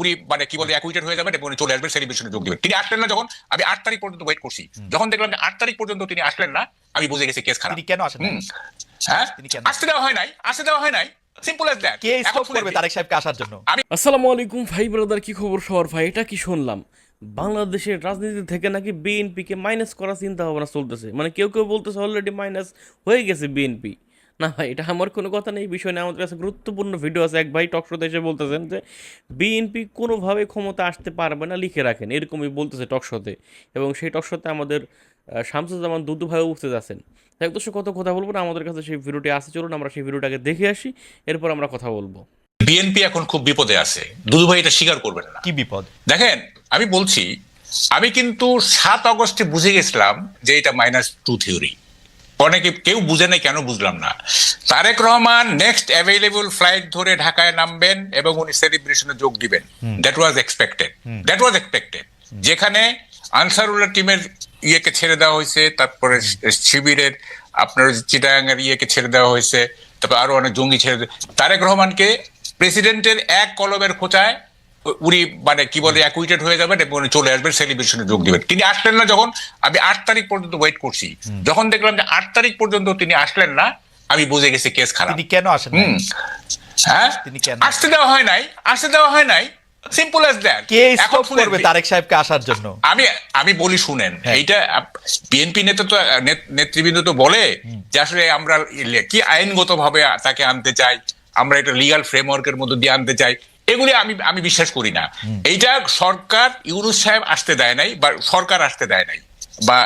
উনি মানে কি বলে অ্যাকুইটেড হয়ে যাবেন এবং উনি চলে আসবেন সেলিব্রেশনে যোগ দিবেন। তিনি আসলেন না যখন আমি আট তারিখ পর্যন্ত ওয়েট করছি। যখন দেখলাম যে আট তারিখ পর্যন্ত তিনি আসলেন না আমি বুঝে গেছি কেস খারাপ। কেন আসেন হ্যাঁ? আসতে দেওয়া হয় নাই আসতে দেওয়া হয় নাই। সিম্পল অ্যাজ দ্যাট কে স্টপ করবে তারেক সাহেবকে আসার জন্য? আসসালামু আলাইকুম ভাই ব্রাদার কি খবর সবার ভাই? এটা কি শুনলাম? বাংলাদেশের রাজনীতি থেকে নাকি বিএনপিকে মাইনাস করার চিন্তা ভাবনা চলতেছে। মানে কেউ কেউ বলতেছে অলরেডি মাইনাস হয়ে গেছে বিএনপি না ভাই এটা আমার কোনো কথা নেই বিষয় নিয়ে আমাদের কাছে গুরুত্বপূর্ণ ভিডিও আছে। এক ভাই টকশোতে এসে বলতেছেন যে বিএনপি কোনোভাবে ক্ষমতা আসতে পারবে না লিখে রাখেন এরকমই বলতেছে টকশোতে এবং সেই টকশোতে আমাদের শামসুজ্জামান দুদু ভাইও উঠতে যাচ্ছেন এক দর্শক কত কথা বলব না আমাদের কাছে সেই ভিডিওটি আসে চলুন আমরা সেই ভিডিওটাকে দেখে আসি এরপর আমরা কথা বলব। বিএনপি এখন খুব বিপদে আছে। দুদু ভাই এটা স্বীকার করবেন না। কি বিপদ? দেখেন আমি বলছি আমি কিন্তু সাত আগস্টে বুঝে গেছিলাম যে এটা মাইনাস টু থিওরি অনেকে কেউ বুঝে নাই কেন বুঝলাম না। Tarique Rahman next available flight ধরে ঢাকায় নামবেন এবং উনি সেলিব্রেশনে যোগ দিবেন। That was expected that was expected যেখানে আনসারুল্লাহ টিমের ইয়েকে ছেড়ে দেওয়া হয়েছে তারপরে শিবিরের আপনার চিটাঙ্গের ইয়েকে ছেড়ে দেওয়া হয়েছে তারপর আরও অনেক জঙ্গি ছেড়ে তারেক রহমানকে প্রেসিডেন্টের এক কলমের খোঁচায় উনি মানে কি বলে অ্যাকুইটেড হয়ে যাবেন এবং উনি চলে আসবেন সেলিব্রেশনে যোগ দিবেন। তিনি আসলেন না যখন আমি আট তারিখ পর্যন্ত ওয়েট করছি। যখন দেখলাম যে আট তারিখ পর্যন্ত তিনি আসলেন না আমি বুঝে গেছি কেস খারাপ। তিনি কেন আসেন হ্যাঁ? তিনি কেন? আসতে দেওয়া হয় নাই আসতে দেওয়া হয় নাই। সিম্পল অ্যাজ দ্যাট কে স্টপ করবে তারেক সাহেবকে আসার জন্য? আমি আমি বলি শুনেন হ্যাঁ। এইটা বিএনপি নেতা তো নেতৃবৃন্দ তো বলে যে আসলে আমরা কি আইনগত ভাবে তাকে আনতে চাই? আমরা এটা লিগাল ফ্রেমওয়ার্কের মধ্যে দিয়ে আনতে চাই। এগুলি আমি আমি বিশ্বাস করি না। এইটা সরকার ইউনুস সাহেব আসতে দেয় নাই বা সরকার আসতে দেয় নাই বা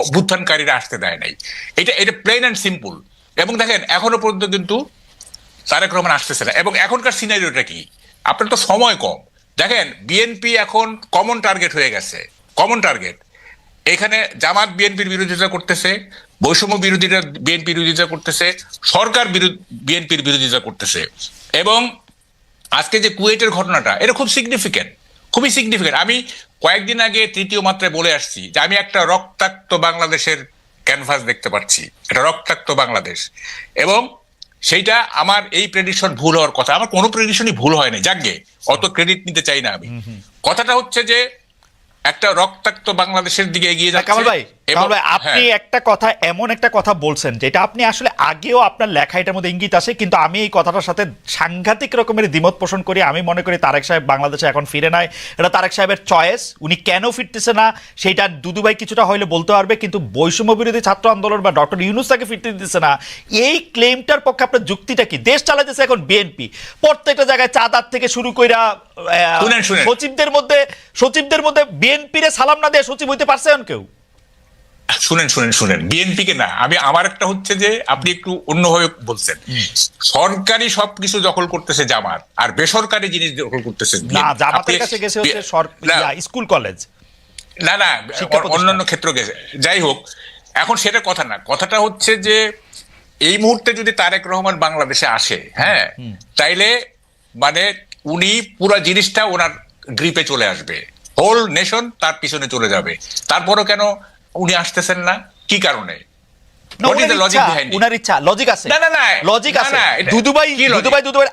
অভ্যুত্থানকারীরা আসতে দেয় নাই। এটা এটা প্লেন অ্যান্ড সিম্পল এবং দেখেন এখনও পর্যন্ত কিন্তু তারেক রহমান আসতেছে না। এবং এখনকার সিনারিওটা কি? আপনার তো সময় কম। দেখেন বিএনপি এখন কমন টার্গেট হয়ে গেছে। কমন টার্গেট এখানে জামাত বিএনপির বিরোধিতা করতেছে বৈষম্য বিরোধীরা বিএনপির বিরোধিতা করতেছে সরকার বিরোধী বিএনপির বিরোধিতা করতেছে। এবং আজকে যে কুয়েটের ঘটনাটা এটা খুব সিগনিফিকেন্ট খুবই সিগনিফিকেন্ট আমি কয়েকদিন আগে তৃতীয় মাত্রায় বলে আসছি যে আমি একটা রক্তাক্ত বাংলাদেশের ক্যানভাস দেখতে পাচ্ছি এটা রক্তাক্ত বাংলাদেশ। এবং সেইটা আমার এই প্রেডিকশন ভুল হওয়ার কথা। আমার কোনো প্রেডিকশনই ভুল হয়নি যাকে অত ক্রেডিট নিতে চাই না আমি। কথাটা হচ্ছে যে একটা রক্তাক্ত বাংলাদেশের দিকে এগিয়ে যাচ্ছে কামাল ভাই ভাই আপনি হ্যাঁ। একটা কথা এমন একটা কথা বলছেন যেটা আপনি আসলে আগেও আপনার লেখা এটার মধ্যে ইঙ্গিত আছে কিন্তু আমি এই কথাটার সাথে সাংঘাতিক রকমের দ্বিমত পোষণ করি। আমি মনে করি তারেক সাহেব বাংলাদেশে এখন ফিরে নাই। এটা তারেক সাহেবের চয়েস উনি কেন ফিরতেছে না সেইটা দুদুভাই কিছুটা হইলে বলতে পারবে কিন্তু বৈষম্য বিরোধী ছাত্র আন্দোলন বা ডক্টর ইউনুস তাকে ফিরতে দিতেছে না। এই ক্লেমটার পক্ষে আপনার যুক্তিটা কি? দেশ চালাতেছে এখন বিএনপি প্রত্যেকটা জায়গায় চাঁদার থেকে শুরু কইরা। সচিবদের মধ্যে সচিবদের মধ্যে বিএনপির সালাম না দিয়ে সচিব হইতে পারছে এখন কেউ? শুনেন শুনেন শুনেন। বিএনপি কে না আমি আমার একটা হচ্ছে যে আপনি একটু অন্যভাবে বলছেন। সরকারি সবকিছু দখল করতেছে জামাত আর বেসরকারি জিনিস দখল করতেছে না জামাতের কাছে গেছে হচ্ছে সর- না, স্কুল কলেজ। না না অন্যান্য ক্ষেত্র গেছে। যাই হোক এখন সেটা কথা না। কথাটা হচ্ছে যে এই মুহূর্তে যদি তারেক রহমান বাংলাদেশে আসে হ্যাঁ তাইলে মানে উনি পুরো জিনিসটা ওনার গ্রিপে চলে আসবে। হোল নেশন তার পিছনে চলে যাবে। তারপরও কেন উনি আসতেছেন না কি কারণে?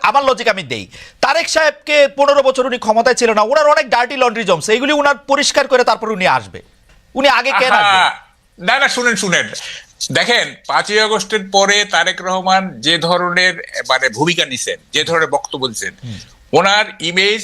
আমার লজিক আমি দেই। তারেক সাহেবকে পনেরো বছর উনি ক্ষমতায় ছিল না উনার অনেক ডার্টি লন্ড্রি জমছে এগুলি উনার পরিষ্কার করে তারপর উনি আসবে। উনি আগে কেন না না শুনেন শুনেন। দেখেন পাঁচই আগস্টের পরে তারেক রহমান যে ধরনের মানে ভূমিকা নিছেন যে ধরনের বক্তব্য দিচ্ছেন ওনার ইমেজ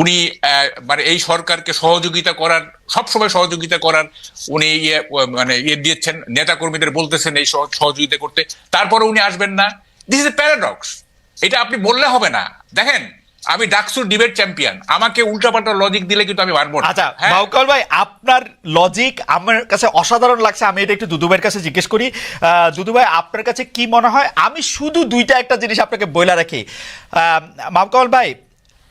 উনি মানে এই সরকারকে সহযোগিতা করার সবসময় সহযোগিতা করার উনি ইয়ে মানে ইয়ে দিয়েছেন নেতা কর্মীদের বলতেছেন এই সহযোগিতা করতে। তারপরে উনি আসবেন না। দিস ইজ এ প্যারাডক্স এটা আপনি বললে হবে না। দেখেন আমি ডাকসুর ডিবেট চ্যাম্পিয়ন আমাকে উল্টাপাল্টা লজিক দিলে কিন্তু আমি মানবো না। আচ্ছা হ্যাঁ? বাউকাল ভাই আপনার লজিক আমার কাছে অসাধারণ লাগছে। আমি এটা একটু দুদুভাইয়ের কাছে জিজ্ঞেস করি। দুদু ভাই আপনার কাছে কি মনে হয়? আমি শুধু দুইটা একটা জিনিস আপনাকে বইলা রাখি। মাহকাল ভাই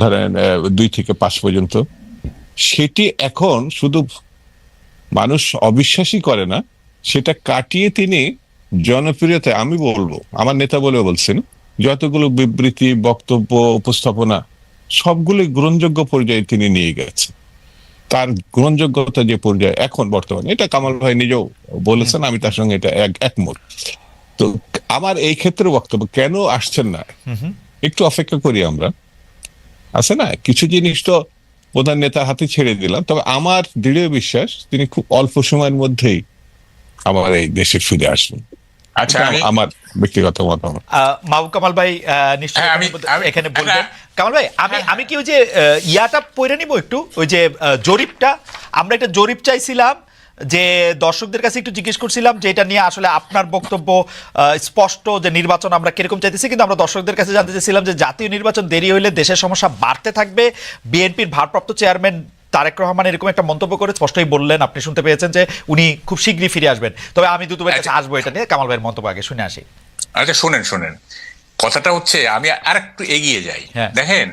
ধরেন দুই থেকে পাঁচ পর্যন্ত। সেটি এখন শুধু মানুষ অবিশ্বাসই করে না সেটা কাটিয়ে তিনি জনপ্রিয়তা আমি বলব আমার নেতা বলে বলছেন যতগুলো বিবৃতি বক্তব্য উপস্থাপনা সবগুলি গ্রহণযোগ্য পর্যায়ে তিনি নিয়ে গেছেন তার গ্রহণযোগ্যতা যে পর্যায়ে এখন বর্তমানে এটা কামাল ভাই নিজেও বলেছেন আমি তার সঙ্গে এটা এক একমত। তো আমার এই ক্ষেত্রে বক্তব্য কেন আসছেন না? একটু অপেক্ষা করি আমরা। আছে না? কিছু জিনিস তো প্রধান নেতার হাতে ছেড়ে দিলাম। তবে আমার দৃঢ় বিশ্বাস তিনি খুব অল্প সময়ের মধ্যেই আমার এই দেশে ফিরে আসবেন। আচ্ছা আমার ব্যক্তিগত মতামত। আহ, মাহবুব কামাল ভাই আহ, নিশ্চয়ই হ্যাঁ, আমি- এখানে- আমি- বলবেন। হ্যাঁ। কামাল ভাই আমি আমি কি ওই যে আহ, ইয়াটা পড়ে নিব একটু? ওই যে জরিপটা? আমরা একটা জরিপ চাইছিলাম যে দর্শকদের কাছে একটু জিজ্ঞেস করছিলাম যে এটা নিয়ে আসলে আপনার বক্তব্য স্পষ্ট যে নির্বাচন আমরা কীরকম চাইতেছি কিন্তু আমরা দর্শকদের কাছে জানতে চাইছিলাম যে জাতীয় নির্বাচন দেরি হইলে দেশের সমস্যা বাড়তে থাকবে। বিএনপির ভারপ্রাপ্ত চেয়ারম্যান তারেক রহমান এরকম একটা মন্তব্য করে স্পষ্টই বললেন। আপনি শুনতে পেয়েছেন যে উনি খুব শীঘ্রই ফিরে আসবেন। তবে আমি দুটো কাছে আসব এটা নিয়ে। কামাল ভাইয়ের মন্তব্য আগে শুনে আসি। আচ্ছা শোনেন শোনেন। কথাটা হচ্ছে আমি আর একটু এগিয়ে যাই। হ্যাঁ। দেখেন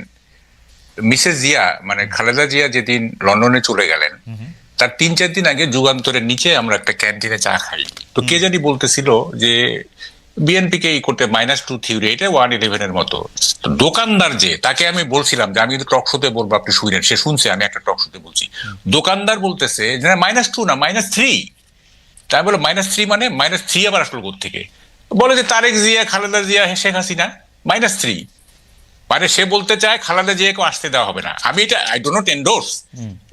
মিসেস জিয়া মানে খালেদা জিয়া যেদিন লন্ডনে চলে গেলেন তার তিন চার দিন আগে যুগান্তরের নিচে আমরা একটা ক্যান্টিনে চা খাই। তো কে জানি বলতেছিল যে বিএনপি কে এই করতে মাইনাস টু থিওরি এটা ওয়ান ইলেভেন এর মতো। তো দোকানদার যে তাকে আমি বলছিলাম যে আমি কিন্তু টক শোতে বলব আপনি শুনেন সে শুনছে আমি একটা টক শোতে বলছি। দোকানদার বলতেছে যে মাইনাস টু না মাইনাস থ্রি তাই বলো মাইনাস থ্রি মানে মাইনাস থ্রি আবার আসলো থেকে বলে যে তারেক জিয়া খালেদা জিয়া শেখ হাসিনা মাইনাস থ্রি মানে সে বলতে চায় খালেদা জিয়াকে আসতে দেওয়া হবে না। আমি এটা আই ডো নট এন্ডোর্স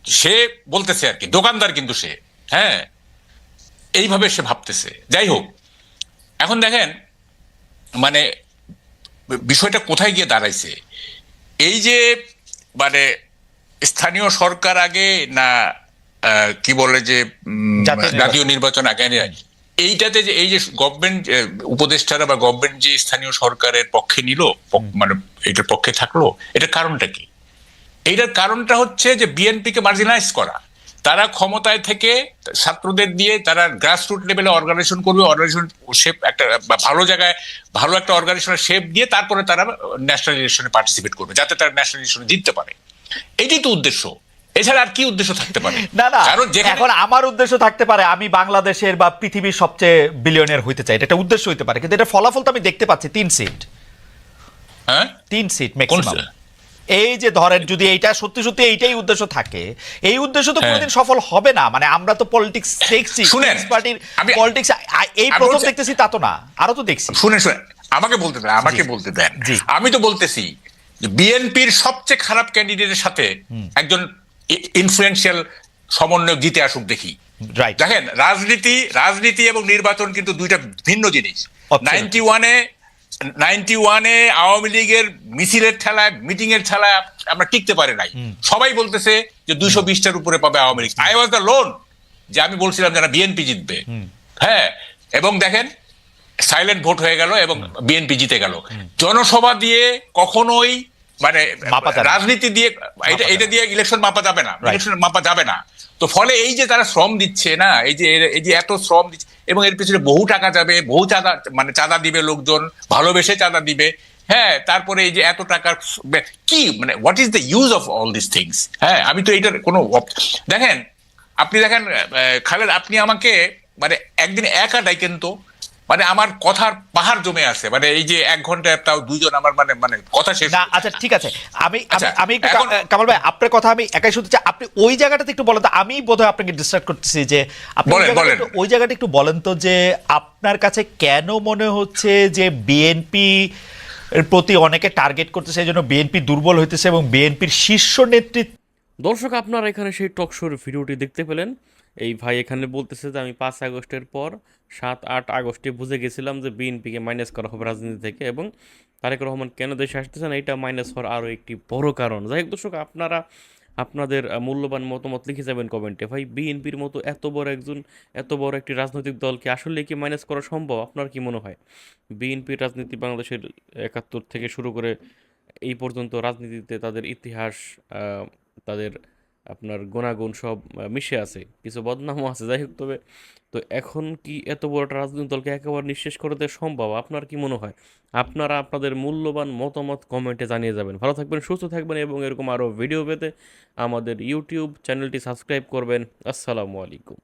সে বলতেছে আর কি দোকানদার কিন্তু সে হ্যাঁ। এইভাবে সে ভাবতেছে। যাই হোক এখন দেখেন মানে বিষয়টা কোথায় গিয়ে দাঁড়াইছে? এই যে মানে স্থানীয় সরকার আগে না কি বলে যে জাতীয় নির্বাচন। আগে এইটাতে যে এই যে গভর্নমেন্ট উপদেষ্টারা বা গভর্নমেন্ট যে স্থানীয় সরকারের পক্ষে নিল মানে এটার পক্ষে থাকল এটার কারণটা কি? এইটার কারণটা হচ্ছে যে বিএনপি কে মার্জিনাইজ করা। তারা ক্ষমতায় থেকে ছাত্রদের দিয়ে তারা গ্রাসরুট লেভেলে অর্গানাইজেশন করবে অর্গানাইজেশন শেপ একটা ভালো জায়গায় ভালো একটা অর্গানাইজেশনের শেপ দিয়ে তারপরে তারা ন্যাশনাল ইলেকশনে পার্টিসিপেট করবে যাতে তারা ন্যাশনাল ইলেকশনে জিততে পারে। এটাই তো উদ্দেশ্য। এছাড়া আর কি উদ্দেশ্য থাকতে পারে? না না কারণ এখন আমার উদ্দেশ্য থাকতে পারে আমি বাংলাদেশের বা পৃথিবীর সবচেয়ে বিলিয়নের হইতে চাই। এটা একটা উদ্দেশ্য হইতে পারে কিন্তু এটা ফলাফল তো আমি দেখতে পাচ্ছি তিন সিট হ্যাঁ? তিন সিট ম্যাক্সিমাম এই যে ধরেন যদি এইটা সত্যি সত্যি এইটাই উদ্দেশ্য থাকে এই উদ্দেশ্য তো হ্যাঁ। কোনোদিন সফল হবে না। মানে আমরা তো পলিটিক্স দেখছি পার্টির পলিটিক্স এই প্রথম দেখতেছি তা তো না আরও তো দেখছি। শুনে শুনে আমাকে বলতে দেন আমাকে বলতে দেন। আমি তো বলতেছি বিএনপির সবচেয়ে খারাপ ক্যান্ডিডেটের সাথে একজন ইনফ্লুয়েন্সিয়াল সমন্বয়ক জিতে আসুক দেখি। দেখেন রাজনীতি রাজনীতি এবং নির্বাচন কিন্তু দুইটা ভিন্ন জিনিস। নাইনটি ওয়ানে নাইনটি ওয়ানে আওয়ামী লীগের মিছিলের ঠেলায় মিটিং এর ঠেলায় আমরা টিকতে পারি নাই। সবাই বলতেছে যে দুইশো বিশটার উপরে পাবে Awami League. I was the lone যে আমি বলছিলাম যারা বিএনপি জিতবে। হ্যাঁ এবং দেখেন সাইলেন্ট ভোট হয়ে গেল এবং বিএনপি জিতে গেল। জনসভা দিয়ে কখনোই মানে রাজনীতি দিয়ে এটা এটা দিয়ে ইলেকশন মাপা যাবে না। ইলেকশন মাপা যাবে না। তো ফলে এই যে তারা শ্রম দিচ্ছে না এই যে এই যে এত শ্রম দিচ্ছে এবং এর পিছনে বহু টাকা যাবে বহু চাঁদা মানে চাঁদা দিবে লোকজন ভালোবেসে চাঁদা দিবে। হ্যাঁ তারপরে এই যে এত টাকার কি মানে what is the use of all this things হ্যাঁ আমি তো এইটার কোনো দেখেন আপনি দেখেন খালেদ আপনি আমাকে মানে একদিন একা ডাইকেন তো। মানে আমার কথার পাহাড় জমে আছে। মানে এই যে এক ঘণ্টা তাও দুইজন আমার মানে মানে কথা শেষ। না আচ্ছা ঠিক আছে। আমি আমি- আচ্ছা, আমি একটু কামাল ভাই আপনার কথা আমি একাই শুনতে চাই। আপনি ওই জায়গাটাতে একটু বলেন তো আমি বোধহয় আপনাকে ডিস্টার্ব করতেছি যে আপনি ওই বলেন, জায়গাটা একটু- ওই জায়গাটা একটু বলেন তো যে আপনার কাছে কেন মনে হচ্ছে যে বিএনপি এর প্রতি অনেকে টার্গেট করতেছে এই জন্য বিএনপি দুর্বল হইতেছে এবং বিএনপির শীর্ষ নেতৃত্ব দর্শক আপনারা এখানে সেই টক শোর ভিডিওটি দেখতে পেলেন। এই ভাই এখানে বলতেছে যে আমি পাঁচ আগস্টের পর সাত, আট আগস্টে বুঝে গেছিলাম যে বিএনপিকে মাইনাস করা হবে রাজনীতি থেকে এবং তারেক রহমান কেন দেশে আসতেছেন এটা মাইনাস হওয়ার আরও একটি বড় কারণ। যাই হোক দর্শক, আপনারা আপনাদের মূল্যবান মতামত লিখে যাবেন কমেন্টে। ভাই, বিএনপির মতো এত বড় একজন, এত বড় একটি রাজনৈতিক দলকে আসলে কি মাইনাস করা সম্ভব? আপনার কি মনে হয়? বিএনপির রাজনীতি বাংলাদেশের একাত্তর থেকে শুরু করে এই পর্যন্ত রাজনীতিতে তাদের ইতিহাস তাদের আপনার গুণাগুণ সব মিশে আছে, কিছু বদনামও আছে। যাই হোক, তবে তো এখন কি এত বড় একটা রাজনৈতিক দলকে একেবারে নিঃশেষ করে দেওয়া সম্ভব? আপনার কি মনে হয়? আপনারা আপনাদের মূল্যবান মতামত কমেন্টে জানিয়ে যাবেন। ভালো থাকবেন, সুস্থ থাকবেন এবং এরকম আরও ভিডিও পেতে আমাদের ইউটিউব চ্যানেলটি সাবস্ক্রাইব করবেন। আসসালামু আলাইকুম।